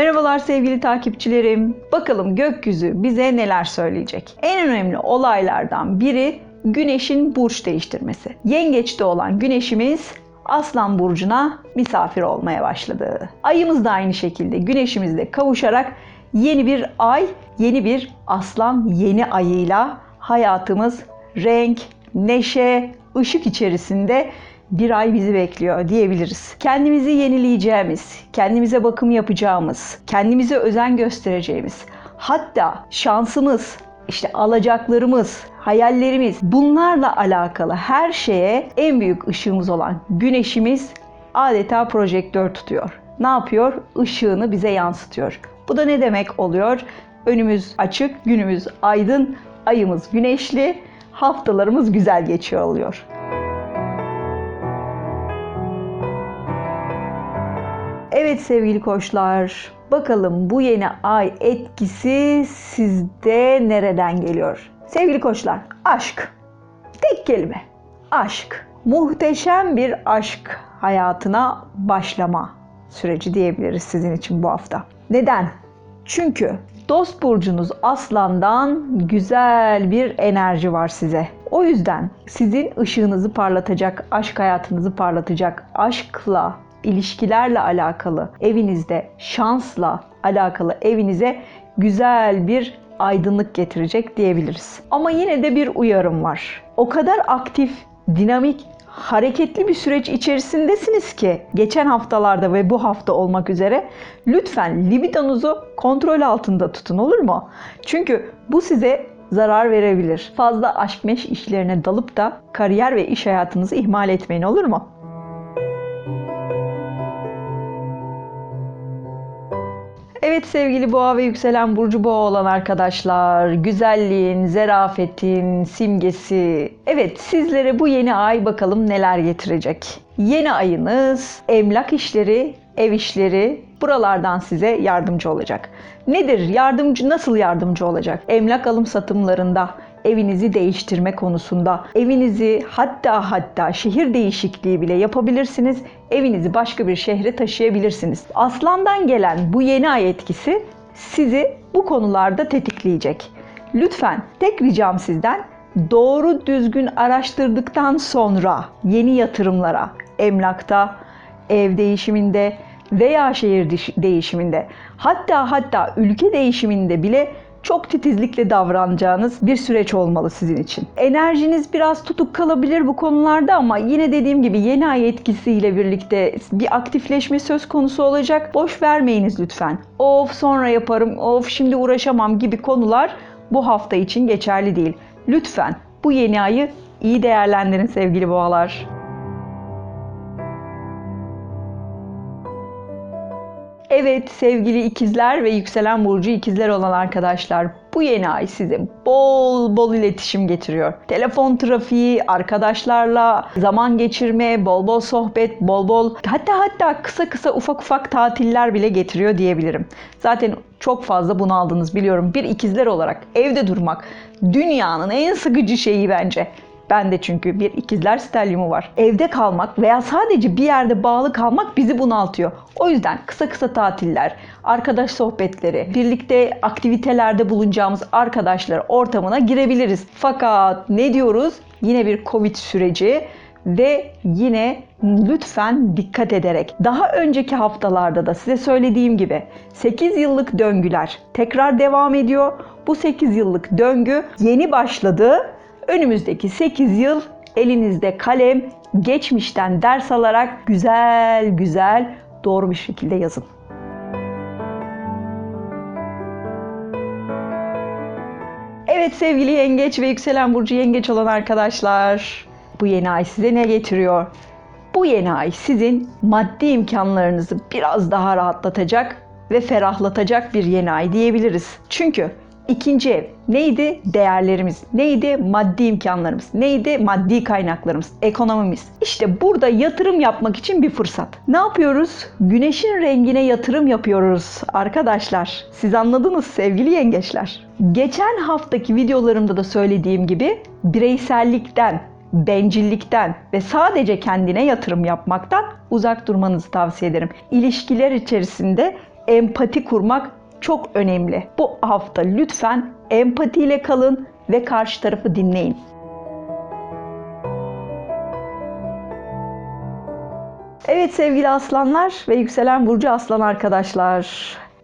Merhabalar sevgili takipçilerim. Bakalım gökyüzü bize neler söyleyecek? En önemli olaylardan biri Güneş'in burç değiştirmesi. Yengeç'te olan Güneş'imiz Aslan burcuna misafir olmaya başladı. Ayımız da aynı şekilde Güneş'imizle kavuşarak yeni bir ay, yeni bir Aslan yeni ayıyla hayatımız renk, neşe, ışık içerisinde bir ay bizi bekliyor diyebiliriz. Kendimizi yenileyeceğimiz, kendimize bakım yapacağımız, kendimize özen göstereceğimiz, hatta şansımız, işte alacaklarımız, hayallerimiz bunlarla alakalı her şeye en büyük ışığımız olan güneşimiz adeta projektör tutuyor. Ne yapıyor? Işığını bize yansıtıyor. Bu da ne demek oluyor? Önümüz açık, günümüz aydın, ayımız güneşli, haftalarımız güzel geçiyor oluyor. Evet sevgili koçlar, bakalım bu yeni ay etkisi sizde nereden geliyor? Sevgili koçlar, aşk. Tek kelime, aşk. Muhteşem bir aşk hayatına başlama süreci diyebiliriz sizin için bu hafta. Neden? Çünkü dost burcunuz Aslan'dan güzel bir enerji var size. O yüzden sizin ışığınızı parlatacak, aşk hayatınızı parlatacak, aşkla ilişkilerle alakalı, evinizde şansla alakalı evinize güzel bir aydınlık getirecek diyebiliriz. Ama yine de bir uyarım var. O kadar aktif, dinamik, hareketli bir süreç içerisindesiniz ki geçen haftalarda ve bu hafta olmak üzere lütfen libidonuzu kontrol altında tutun olur mu? Çünkü bu size zarar verebilir. Fazla aşk meş işlerine dalıp da kariyer ve iş hayatınızı ihmal etmeyin olur mu? Evet sevgili boğa ve yükselen burcu boğa olan arkadaşlar, güzelliğin, zerafetin simgesi. Evet sizlere bu yeni ay bakalım neler getirecek. Yeni ayınız emlak işleri, ev işleri buralardan size yardımcı olacak. Nedir? Yardımcı nasıl yardımcı olacak? Emlak alım satımlarında, evinizi değiştirme konusunda, evinizi hatta hatta şehir değişikliği bile yapabilirsiniz. Evinizi başka bir şehre taşıyabilirsiniz. Aslandan gelen bu yeni ay etkisi sizi bu konularda tetikleyecek. Lütfen tek ricam sizden doğru düzgün araştırdıktan sonra yeni yatırımlara, emlakta, ev değişiminde veya şehir değişiminde hatta hatta ülke değişiminde bile çok titizlikle davranacağınız bir süreç olmalı sizin için. Enerjiniz biraz tutuk kalabilir bu konularda ama yine dediğim gibi yeni ay etkisiyle birlikte bir aktifleşme söz konusu olacak. Boş vermeyiniz lütfen. Of sonra yaparım, of şimdi uğraşamam gibi konular bu hafta için geçerli değil. Lütfen bu yeni ayı iyi değerlendirin sevgili boğalar. Evet sevgili ikizler ve yükselen burcu ikizler olan arkadaşlar bu yeni ay size bol bol iletişim getiriyor. Telefon trafiği, arkadaşlarla zaman geçirme, bol bol sohbet, bol bol hatta hatta kısa kısa ufak ufak tatiller bile getiriyor diyebilirim. Zaten çok fazla bunu aldınız biliyorum. Bir ikizler olarak evde durmak dünyanın en sıkıcı şeyi bence. Ben de çünkü bir ikizler stelyumu var. Evde kalmak veya sadece bir yerde bağlı kalmak bizi bunaltıyor. O yüzden kısa kısa tatiller, arkadaş sohbetleri, birlikte aktivitelerde bulunacağımız arkadaşlar ortamına girebiliriz. Fakat ne diyoruz? Yine bir Covid süreci ve yine lütfen dikkat ederek daha önceki haftalarda da size söylediğim gibi 8 yıllık döngüler tekrar devam ediyor. Bu 8 yıllık döngü yeni başladı Önümüzdeki 8 yıl elinizde kalem, geçmişten ders alarak güzel güzel doğru bir şekilde yazın. Evet sevgili yengeç ve yükselen burcu yengeç olan arkadaşlar, bu yeni ay size ne getiriyor? Bu yeni ay sizin maddi imkanlarınızı biraz daha rahatlatacak ve ferahlatacak bir yeni ay diyebiliriz. Çünkü İkinci ev neydi? Değerlerimiz. Neydi? Maddi imkanlarımız. Neydi? Maddi kaynaklarımız, ekonomimiz. İşte burada yatırım yapmak için bir fırsat. Ne yapıyoruz? Güneşin rengine yatırım yapıyoruz arkadaşlar. Siz anladınız sevgili yengeçler. Geçen haftaki videolarımda da söylediğim gibi bireysellikten, bencillikten ve sadece kendine yatırım yapmaktan uzak durmanızı tavsiye ederim. İlişkiler içerisinde empati kurmak çok önemli. Bu hafta lütfen empatiyle kalın ve karşı tarafı dinleyin. Evet sevgili aslanlar ve yükselen burcu aslan arkadaşlar.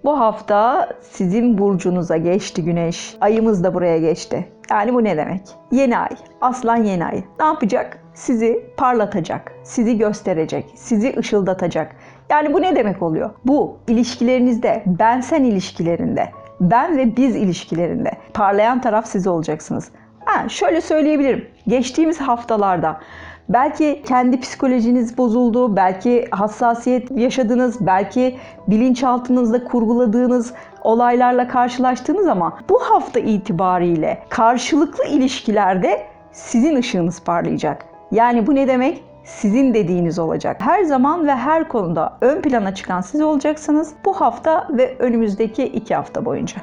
Bu hafta sizin burcunuza geçti güneş. Ayımız da buraya geçti. Yani bu ne demek? Yeni ay. Aslan yeni ay. Ne yapacak? Sizi parlatacak, sizi gösterecek, sizi ışıldatacak. Yani bu ne demek oluyor? Bu ilişkilerinizde, ben sen ilişkilerinde, ben ve biz ilişkilerinde parlayan taraf siz olacaksınız. Ha, şöyle söyleyebilirim. Geçtiğimiz haftalarda Belki kendi psikolojiniz bozuldu, belki hassasiyet yaşadınız, belki bilinçaltınızda kurguladığınız olaylarla karşılaştınız ama bu hafta itibariyle karşılıklı ilişkilerde sizin ışığınız parlayacak. Yani bu ne demek? Sizin dediğiniz olacak. Her zaman ve her konuda ön plana çıkan siz olacaksınız bu hafta ve önümüzdeki iki hafta boyunca.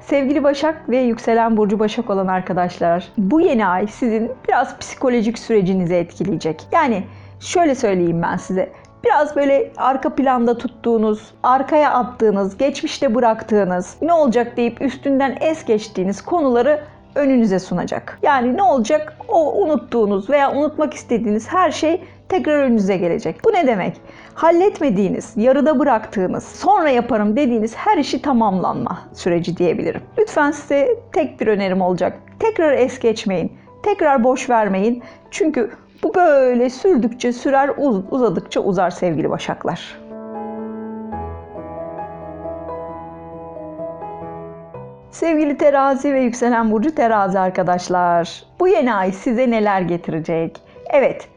Sevgili Başak ve yükselen burcu Başak olan arkadaşlar, bu yeni ay sizin biraz psikolojik sürecinizi etkileyecek. Yani şöyle söyleyeyim ben size. Biraz böyle arka planda tuttuğunuz, arkaya attığınız, geçmişte bıraktığınız, ne olacak deyip üstünden es geçtiğiniz konuları önünüze sunacak. Yani ne olacak? O unuttuğunuz veya unutmak istediğiniz her şey tekrar önünüze gelecek. Bu ne demek? Halletmediğiniz, yarıda bıraktığınız, sonra yaparım dediğiniz her işi tamamlanma süreci diyebilirim. Lütfen size tek bir önerim olacak. Tekrar es geçmeyin. Tekrar boş vermeyin. Çünkü bu böyle sürdükçe sürer, uz uzadıkça uzar sevgili başaklar. Sevgili terazi ve yükselen burcu terazi arkadaşlar. Bu yeni ay size neler getirecek? Evet,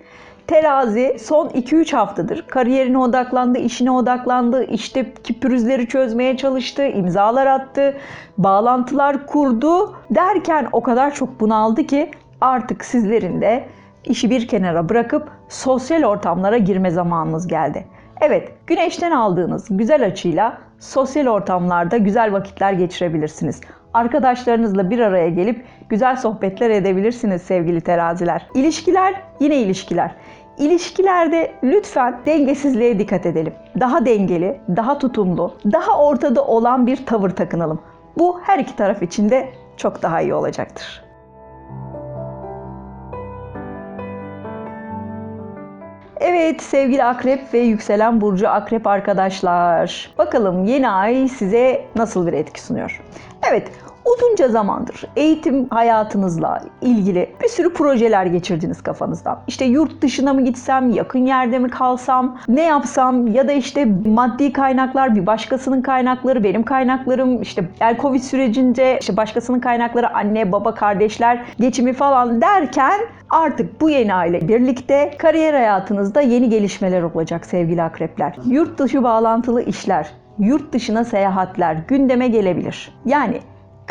Terazi son 2-3 haftadır kariyerine odaklandı, işine odaklandı, işteki pürüzleri çözmeye çalıştı, imzalar attı, bağlantılar kurdu derken o kadar çok bunaldı ki artık sizlerin de işi bir kenara bırakıp sosyal ortamlara girme zamanınız geldi. Evet, güneşten aldığınız güzel açıyla sosyal ortamlarda güzel vakitler geçirebilirsiniz. Arkadaşlarınızla bir araya gelip güzel sohbetler edebilirsiniz sevgili teraziler. İlişkiler yine ilişkiler. İlişkilerde lütfen dengesizliğe dikkat edelim. Daha dengeli, daha tutumlu, daha ortada olan bir tavır takınalım. Bu her iki taraf için de çok daha iyi olacaktır. Evet sevgili akrep ve yükselen burcu akrep arkadaşlar. Bakalım yeni ay size nasıl bir etki sunuyor? Evet Uzunca zamandır eğitim hayatınızla ilgili bir sürü projeler geçirdiniz kafanızdan. İşte yurt dışına mı gitsem, yakın yerde mi kalsam, ne yapsam ya da işte maddi kaynaklar, bir başkasının kaynakları, benim kaynaklarım, işte el Covid sürecinde işte başkasının kaynakları, anne, baba, kardeşler, geçimi falan derken artık bu yeni aile birlikte kariyer hayatınızda yeni gelişmeler olacak sevgili akrepler. Yurt dışı bağlantılı işler, yurt dışına seyahatler gündeme gelebilir. Yani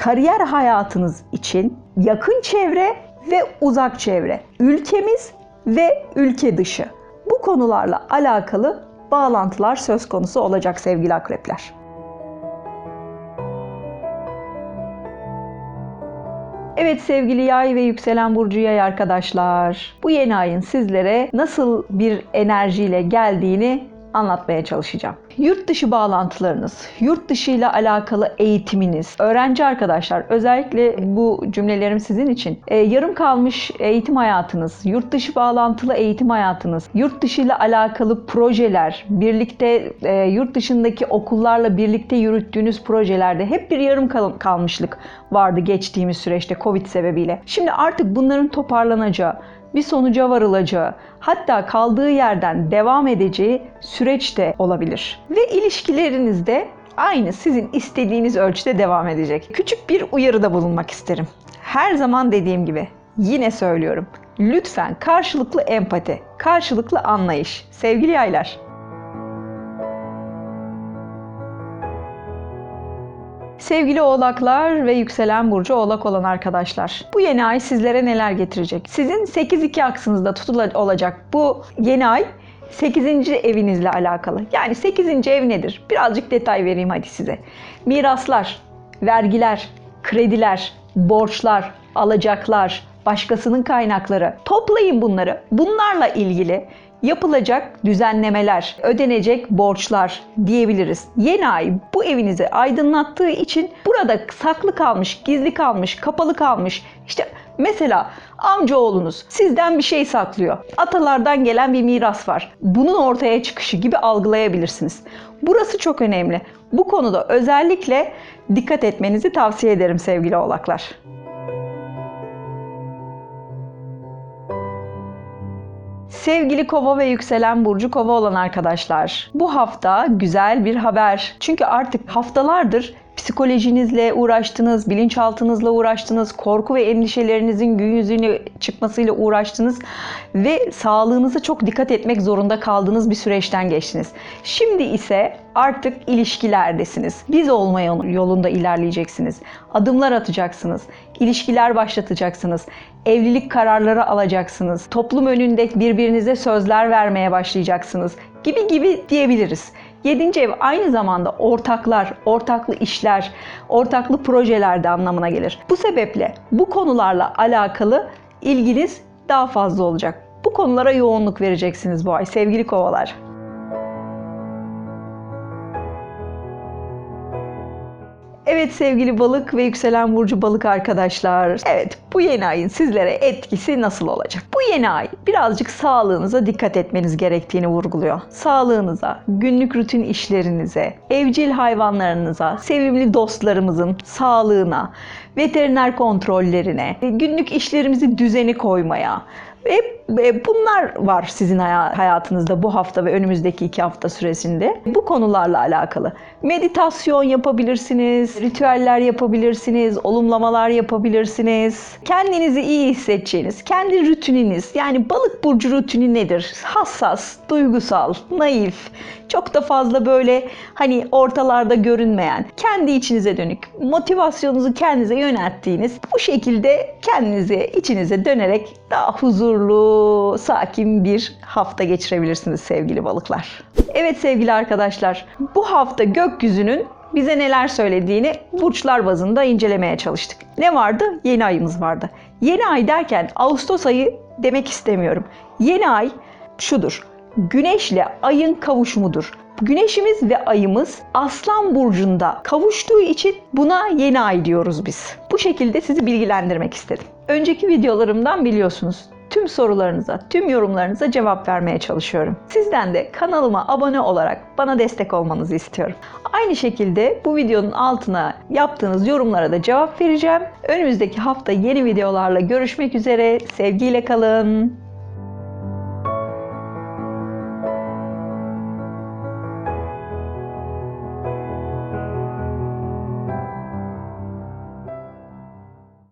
kariyer hayatınız için yakın çevre ve uzak çevre, ülkemiz ve ülke dışı bu konularla alakalı bağlantılar söz konusu olacak sevgili akrepler. Evet sevgili yay ve yükselen burcu yay arkadaşlar. Bu yeni ayın sizlere nasıl bir enerjiyle geldiğini anlatmaya çalışacağım. Yurt dışı bağlantılarınız, yurt dışı ile alakalı eğitiminiz, öğrenci arkadaşlar özellikle bu cümlelerim sizin için. E, yarım kalmış eğitim hayatınız, yurt dışı bağlantılı eğitim hayatınız, yurt dışı ile alakalı projeler, birlikte e, yurt dışındaki okullarla birlikte yürüttüğünüz projelerde hep bir yarım kal- kalmışlık vardı geçtiğimiz süreçte Covid sebebiyle. Şimdi artık bunların toparlanacağı, bir sonuca varılacağı, hatta kaldığı yerden devam edeceği süreçte olabilir. Ve ilişkilerinizde aynı sizin istediğiniz ölçüde devam edecek. Küçük bir uyarıda bulunmak isterim. Her zaman dediğim gibi yine söylüyorum. Lütfen karşılıklı empati, karşılıklı anlayış. Sevgili yaylar, Sevgili oğlaklar ve yükselen burcu oğlak olan arkadaşlar. Bu yeni ay sizlere neler getirecek? Sizin 8-2 aksınızda tutula olacak bu yeni ay 8. evinizle alakalı. Yani 8. ev nedir? Birazcık detay vereyim hadi size. Miraslar, vergiler, krediler, borçlar, alacaklar, başkasının kaynakları. Toplayın bunları. Bunlarla ilgili yapılacak düzenlemeler, ödenecek borçlar diyebiliriz. Yeni ay bu evinizi aydınlattığı için burada saklı kalmış, gizli kalmış, kapalı kalmış işte Mesela amcaoğlunuz sizden bir şey saklıyor. Atalardan gelen bir miras var. Bunun ortaya çıkışı gibi algılayabilirsiniz. Burası çok önemli. Bu konuda özellikle dikkat etmenizi tavsiye ederim sevgili oğlaklar. Sevgili kova ve yükselen burcu kova olan arkadaşlar, bu hafta güzel bir haber. Çünkü artık haftalardır psikolojinizle uğraştınız, bilinçaltınızla uğraştınız, korku ve endişelerinizin gün yüzüne çıkmasıyla uğraştınız ve sağlığınıza çok dikkat etmek zorunda kaldığınız bir süreçten geçtiniz. Şimdi ise artık ilişkilerdesiniz. Biz olma yolunda ilerleyeceksiniz. Adımlar atacaksınız. İlişkiler başlatacaksınız. Evlilik kararları alacaksınız. Toplum önünde birbirinize sözler vermeye başlayacaksınız gibi gibi diyebiliriz. Yedinci ev aynı zamanda ortaklar, ortaklı işler, ortaklı projeler de anlamına gelir. Bu sebeple bu konularla alakalı ilginiz daha fazla olacak. Bu konulara yoğunluk vereceksiniz bu ay sevgili kovalar. Evet sevgili balık ve yükselen burcu balık arkadaşlar. Evet bu yeni ayın sizlere etkisi nasıl olacak? Bu yeni ay birazcık sağlığınıza dikkat etmeniz gerektiğini vurguluyor. Sağlığınıza, günlük rutin işlerinize, evcil hayvanlarınıza, sevimli dostlarımızın sağlığına, veteriner kontrollerine, günlük işlerimizi düzeni koymaya, ve bunlar var sizin hayatınızda bu hafta ve önümüzdeki iki hafta süresinde. Bu konularla alakalı. Meditasyon yapabilirsiniz, ritüeller yapabilirsiniz, olumlamalar yapabilirsiniz. Kendinizi iyi hissedeceğiniz, kendi rutininiz yani balık burcu rutini nedir? Hassas, duygusal, naif, çok da fazla böyle hani ortalarda görünmeyen, kendi içinize dönük, motivasyonunuzu kendinize yönelttiğiniz bu şekilde kendinize içinize dönerek daha huzurlu, sakin bir hafta geçirebilirsiniz sevgili balıklar. Evet sevgili arkadaşlar, bu hafta gökyüzünün bize neler söylediğini burçlar bazında incelemeye çalıştık. Ne vardı? Yeni ayımız vardı. Yeni ay derken Ağustos ayı demek istemiyorum. Yeni ay şudur. Güneşle ayın kavuşumudur. Güneşimiz ve ayımız Aslan burcunda kavuştuğu için buna yeni ay diyoruz biz. Bu şekilde sizi bilgilendirmek istedim. Önceki videolarımdan biliyorsunuz tüm sorularınıza, tüm yorumlarınıza cevap vermeye çalışıyorum. Sizden de kanalıma abone olarak bana destek olmanızı istiyorum. Aynı şekilde bu videonun altına yaptığınız yorumlara da cevap vereceğim. Önümüzdeki hafta yeni videolarla görüşmek üzere. Sevgiyle kalın.